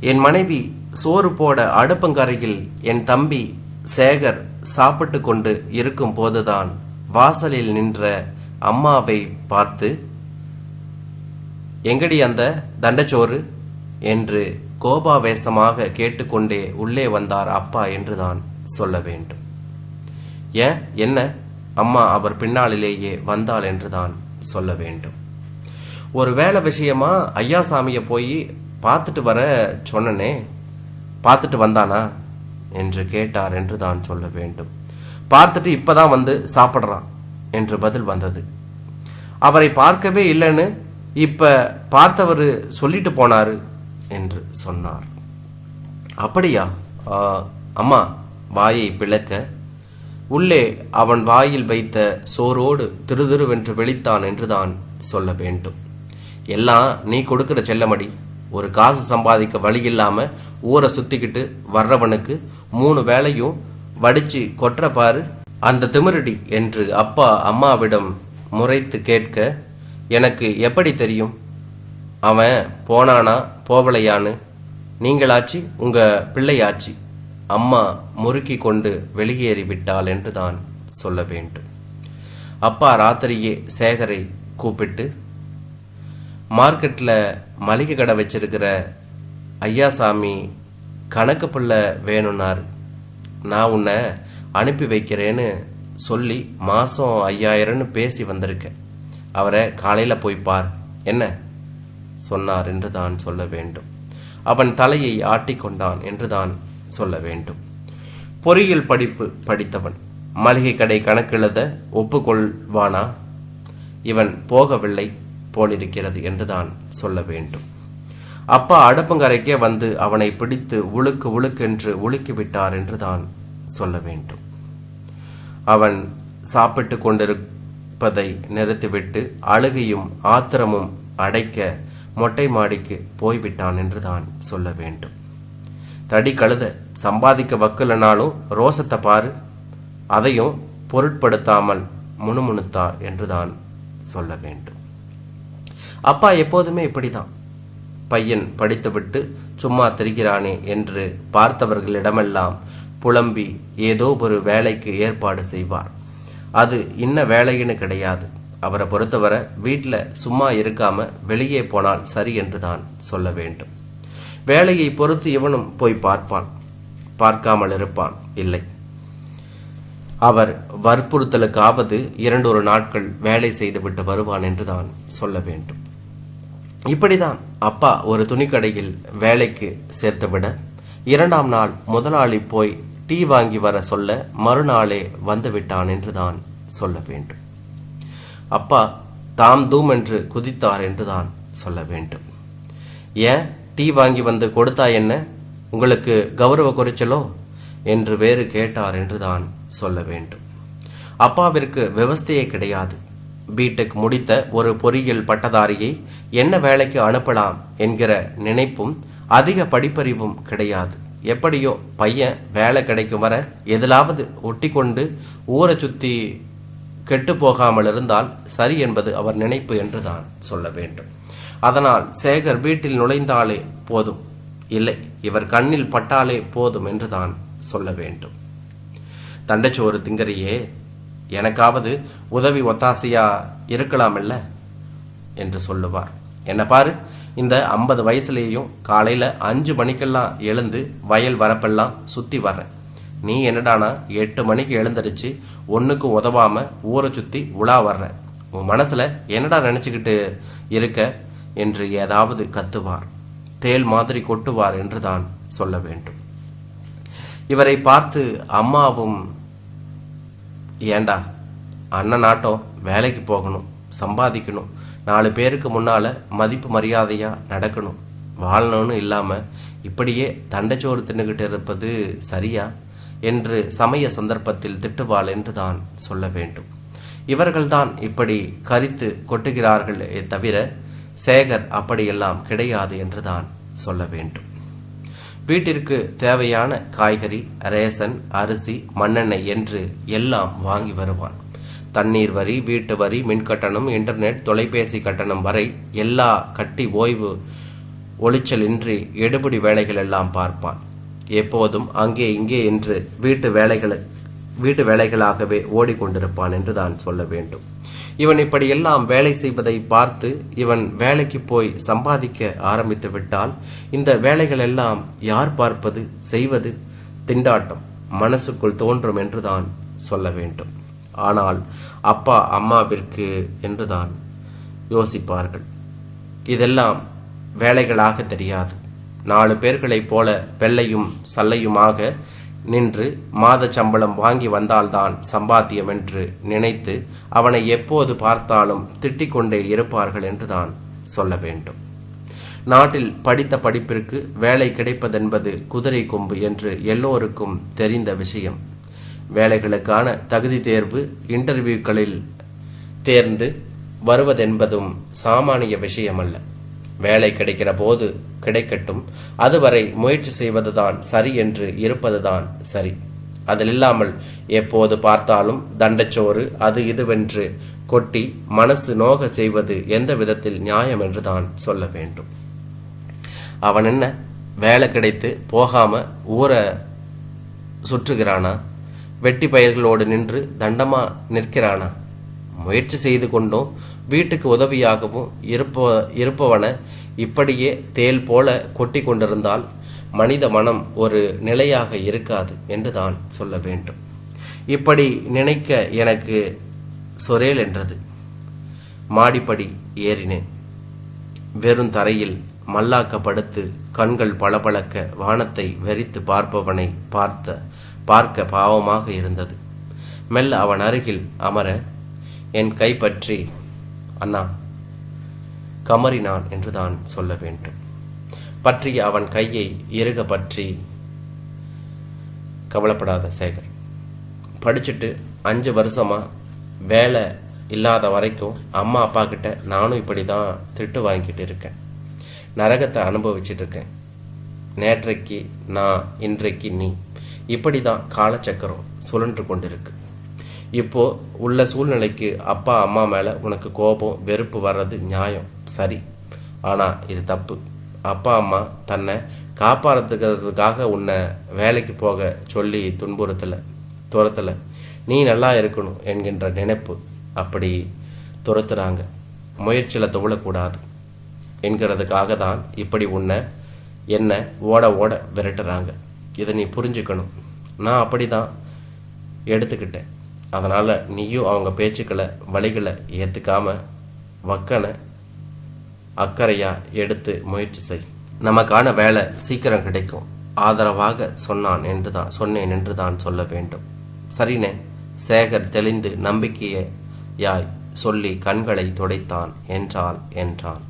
என் மனைவி சோறு போட அடுப்பங்கரையில் என் தம்பி சேகர் சாப்பிட்டு கொண்டு இருக்கும் போதுதான் வாசலில் நின்ற அம்மாவை பார்த்து எங்கடி அந்த தண்டச்சோறு? என்று கோபாவேசமாக கேட்டுக்கொண்டே உள்ளே வந்தார் அப்பா என்று தான் சொல்ல வேண்டும். ஏன்? என்ன அம்மா அவர் பின்னாளிலேயே வந்தாள் என்றுதான் சொல்ல வேண்டும். ஒரு வேலை விஷயமா ஐயாசாமியை போய் பார்த்துட்டு வர சொன்னனே பார்த்துட்டு வந்தானா? என்று கேட்டார் என்று தான் சொல்ல வேண்டும். பார்த்துட்டு இப்பதான் வந்து சாப்பிட்றான் என்று பதில் வந்தது. அவரை பார்க்கவே இல்லைன்னு இப்ப பார்த்தவர் சொல்லிட்டு போனாரு என்று சொன்னார். அப்படியா? அம்மா வாயை பிளக்க. உள்ளே அவன் வாயில் வைத்த சோரோடு திருதிருவென்று வெளித்தான் என்றுதான் சொல்ல வேண்டும். எல்லாம் நீ கொடுக்கிற செல்லமடி ஒரு காசு சம்பாதிக்க வழி இல்லாமல் ஊரை சுத்திக்கிட்டு வர்றவனுக்கு மூணு வேளையும் வடிச்சு கொட்டுற பாரு. அந்த திமிருடி என்று அப்பா அம்மாவிடம் முறைத்து கேட்க எனக்கு எப்படி தெரியும்? அவன் போனானா போவலையான்னு? நீங்களாச்சு உங்க பிள்ளையாச்சு. அம்மா முறுக்கி கொண்டு வெளியேறி விட்டாள் என்று தான் சொல்ல வேண்டும். அப்பா ராத்திரியே சேகரை கூப்பிட்டு மார்க்கெட்டில் மளிகை கடை வச்சிருக்கிற ஐயாசாமி கணக்கு பிள்ளை வேணும்னார். நான் உன்னை அனுப்பி வைக்கிறேன்னு சொல்லி மாதம் ஐயாயிரம்னு பேசி வந்திருக்கேன். அவரை காலையில் போய் பார். என்ன? சொன்னார் என்று தான் சொல்ல வேண்டும். அவன் தலையை ஆட்டிக்கொண்டான் என்று தான் சொல்ல வேண்டும். பொறியியல் படிப்பு படித்தவன். மளிகை கடை கணக்கெழுத ஒப்புக்கொள்வானா? இவன் போகவில்லை. போலிருக்கிறது என்றுதான் சொல்ல வேண்டும். அப்பா அடுப்பங்கரைக்கே வந்து அவனை பிடித்து உழுக்கு உழுக்கென்று உலுக்கி விட்டார் என்றுதான் சொல்ல வேண்டும். அவன் சாப்பிட்டு கொண்டிருப்பதை நிறுத்திவிட்டு அழுகையும் ஆத்திரமும் அடைக்க மொட்டை மாடிக்கு போய்விட்டான் என்றுதான் சொல்ல வேண்டும். தடி கழுத சம்பாதிக்க வக்கலனாலும் ரோசத்தை பாரு அதையும் பொருட்படுத்தாமல் முணுமுணுத்தார் என்றுதான் சொல்ல வேண்டும். அப்பா எப்போதுமே இப்படிதான். பையன் படித்துவிட்டு சும்மா திரிகிறானே என்று பார்த்தவர்களிடமெல்லாம் புலம்பி ஏதோ ஒரு வேலைக்கு ஏற்பாடு செய்வார். அது இன்ன வேலைன்னு கிடையாது. அவரை பொறுத்தவரை வீட்டில் சும்மா இருக்காம வெளியே போனால் சரி என்று தான் சொல்ல வேண்டும். வேலையை பொறுத்து இவனும் போய் பார்ப்பான். பார்க்காமல் இருப்பான். இல்லை. அவர் வற்புறுத்தலுக்காவது இரண்டொரு நாட்கள் வேலை செய்துவிட்டு வருவான் என்று தான் சொல்ல வேண்டும். இப்படிதான் அப்பா ஒரு துணிக்கடையில் வேலைக்கு சேர்த்துவிட இரண்டாம் நாள் முதலாளி போய் டீ வாங்கி வர சொல்ல மறுநாளே வந்துவிட்டான் என்றுதான் சொல்ல வேண்டும். அப்பா தாம் தூம் என்று குதித்தார் என்றுதான் சொல்ல வேண்டும். ஏன் டீ வாங்கி வந்து கொடுத்தா என்ன? உங்களுக்கு கௌரவ குறைச்சலோ? என்று வேறு கேட்டார் என்றுதான் சொல்ல வேண்டும். அப்பாவிற்கு விவஸ்தையே கிடையாது. பிடெக் முடித்த ஒரு பொறியியல் பட்டதாரியை என்ன வேலைக்கு அனுப்பலாம் என்கிற நினைப்பும் அதிக படிப்பறிவும் கிடையாது. எப்படியோ பையன் வேலை கிடைக்கும் வர எதிலாவது ஒட்டி கொண்டு ஊரை சுற்றி கெட்டு போகாமல் இருந்தால் சரி என்பது அவர் நினைப்பு என்றுதான் சொல்ல வேண்டும். அதனால் சேகர் வீட்டில் நுழைந்தாலே போதும். இல்லை இவர் கண்ணில் பட்டாலே போதும் என்றுதான் சொல்ல வேண்டும். தண்டச்சோறு திங்கறியே எனக்காவது உதவி ஒத்தாசையா இருக்கலாமில்ல? என்று சொல்லுவார். என்ன பாரு இந்த ஐம்பது வயசுலேயும் காலையில் அஞ்சு மணிக்கெல்லாம் எழுந்து வயல் வரப்பெல்லாம் சுற்றி வர்றேன். நீ என்னடானா எட்டு மணிக்கு எழுந்திருச்சு ஒன்றுக்கும் உதவாமல் ஊரை சுற்றி உலா வர்ற உன் மனசில் என்னடா நினச்சிக்கிட்டு இருக்க? என்று ஏதாவது கத்துவார். தேல் மாதிரி கொட்டுவார் என்று தான் சொல்ல வேண்டும். இவரை பார்த்து அம்மாவும் ஏண்டா? அண்ணன் ஆட்டம் வேலைக்கு போகணும் சம்பாதிக்கணும். நாலு பேருக்கு முன்னால் மதிப்பு மரியாதையாக நடக்கணும். வாழணும்னு இல்லாமல் இப்படியே தண்டைச்சோறு தின்னுக்கிட்டு இருப்பது சரியா? என்று சமய சந்தர்ப்பத்தில் திட்டுவாள் என்று தான் சொல்ல வேண்டும். இவர்கள்தான் இப்படி கரித்து கொட்டுகிறார்களே தவிர சேகர் அப்படியெல்லாம் கிடையாது என்று தான் சொல்ல வேண்டும். வீட்டிற்கு தேவையான காய்கறி ரேசன் அரிசி மண்ணெண்ணெய் என்று எல்லாம் வாங்கி வருவான். தண்ணீர் வரி வீட்டு வரி மின் கட்டணம் இன்டர்நெட் தொலைபேசி கட்டணம் வரை எல்லா கட்டி ஓய்வு ஒளிச்சலின்றி எடுபிடி வேலைகள் எல்லாம் பார்ப்பான். எப்போதும் அங்கே இங்கே என்று வீட்டு வேலைகளை வீட்டு வேலைகளாகவே ஓடிக்கொண்டிருப்பான் என்று தான் சொல்ல வேண்டும். இவன் இப்படியெல்லாம் வேலை செய்வதை பார்த்து இவன் வேலைக்கு போய் சம்பாதிக்க ஆரம்பித்து விட்டால் இந்த வேலைகள் எல்லாம் யார் பார்ப்பது? செய்வது திண்டாட்டம். மனசுக்குள் தோன்றும் என்றுதான் சொல்ல வேண்டும். ஆனால் அப்பா அம்மாவிற்கு என்றுதான் யோசிப்பார்கள். இதெல்லாம் வேலைகளாக தெரியாது. நாலு பேர்களைப் போல வெள்ளையும் சல்லையுமாக நின்று மாத சம்பளம் வாங்கி வந்தால்தான் சம்பாத்தியம் என்று நினைத்து அவனை எப்போது பார்த்தாலும் திட்டிக் கொண்டே இருப்பார்கள் என்றுதான் சொல்ல வேண்டும். நாட்டில் படித்த படிப்பிற்கு வேலை கிடைப்பதென்பது குதிரை கொம்பு என்று எல்லோருக்கும் தெரிந்த விஷயம். வேலைகளுக்கான தகுதி தேர்வு இன்டர்வியூக்களில் தேர்ந்து வருவதென்பதும் சாமானிய விஷயமல்ல. வேலை கிடைக்கிற போது கிடைக்கட்டும். அதுவரை முயற்சி செய்வதுதான் சரி என்று இருப்பதுதான் சரி. அதில் இல்லாமல் எப்போது பார்த்தாலும் தண்டச்சோறு அது இதுவென்று கொட்டி மனசு நோக செய்வது எந்த விதத்தில் நியாயம் என்று தான் சொல்ல வேண்டும். அவன் என்ன? வேலை கிடைத்து போகாம ஊரை சுற்றுகிறானா? வெட்டி பயிர்களோடு நின்று தண்டமா நிற்கிறானா? முயற்சி செய்து கொண்டும் வீட்டுக்கு உதவியாகவும் இருப்ப இருப்பவன இப்படியே தேல் போல கொட்டி கொண்டிருந்தால் மனித மனம் ஒரு நிலையாக இருக்காது என்று தான் சொல்ல வேண்டும். இப்படி நினைக்க எனக்கு சொரேல் என்றது. மாடிப்படி ஏறினேன். வெறும் தரையில் மல்லாக்கப்படுத்து கண்கள் பளபளக்க வானத்தை வெறித்து பார்ப்பவனை பார்த்த பார்க்க பாவமாக இருந்தது. மெல்ல அவன் அருகில் அமர என் கைப்பற்றி அண்ணா கமறினான் என்று தான் சொல்ல வேண்டும். பற்றிய அவன் கையை இறுக பற்றி கவலைப்படாத சேகர். படிச்சுட்டு அஞ்சு வருஷமா வேலை இல்லாத வரைக்கும் அம்மா அப்பா கிட்ட நானும் இப்படி தான் திட்டு வாங்கிட்டு இருக்கேன். நரகத்தை அனுபவிச்சுட்டு இருக்கேன். நேற்றைக்கு நான் இன்றைக்கு நீ. இப்படி தான் காலச்சக்கரம் சுழன்று கொண்டிருக்கு. இப்போ உள்ள சூழ்நிலைக்கு அப்பா அம்மா மேலே உனக்கு கோபம் வெறுப்பு வர்றது நியாயம். சரி. ஆனால் இது தப்பு. அப்பா அம்மா தன்னை காப்பாற்றுக்கிறதுக்காக உன்னை வேலைக்கு போக சொல்லி துன்புறுத்தலை துரத்தலை. நீ நல்லா இருக்கணும் என்கின்ற நினைப்பு அப்படி துரத்துறாங்க. முயற்சியில் துவளக்கூடாது என்கிறதுக்காக தான் இப்படி உன்னை என்ன ஓட ஓட விரட்டுறாங்க. இதை நீ புரிஞ்சுக்கணும். நான் அப்படி தான் எடுத்துக்கிட்டேன். அதனால் நீயும் அவங்க பேச்சுக்களை வழிகளை ஏற்றுக்காம வக்கனை அக்கறையாக எடுத்து முயற்சி செய். நமக்கான வேலை சீக்கிரம் கிடைக்கும். ஆதரவாக சொன்னான் என்று தான் சொன்னேன் என்று தான் சொல்ல வேண்டும். சரினே சேகர் தெளிந்து நம்பிக்கையை யாய் சொல்லி கண்களை துடைத்தான் என்றால் என்றான்.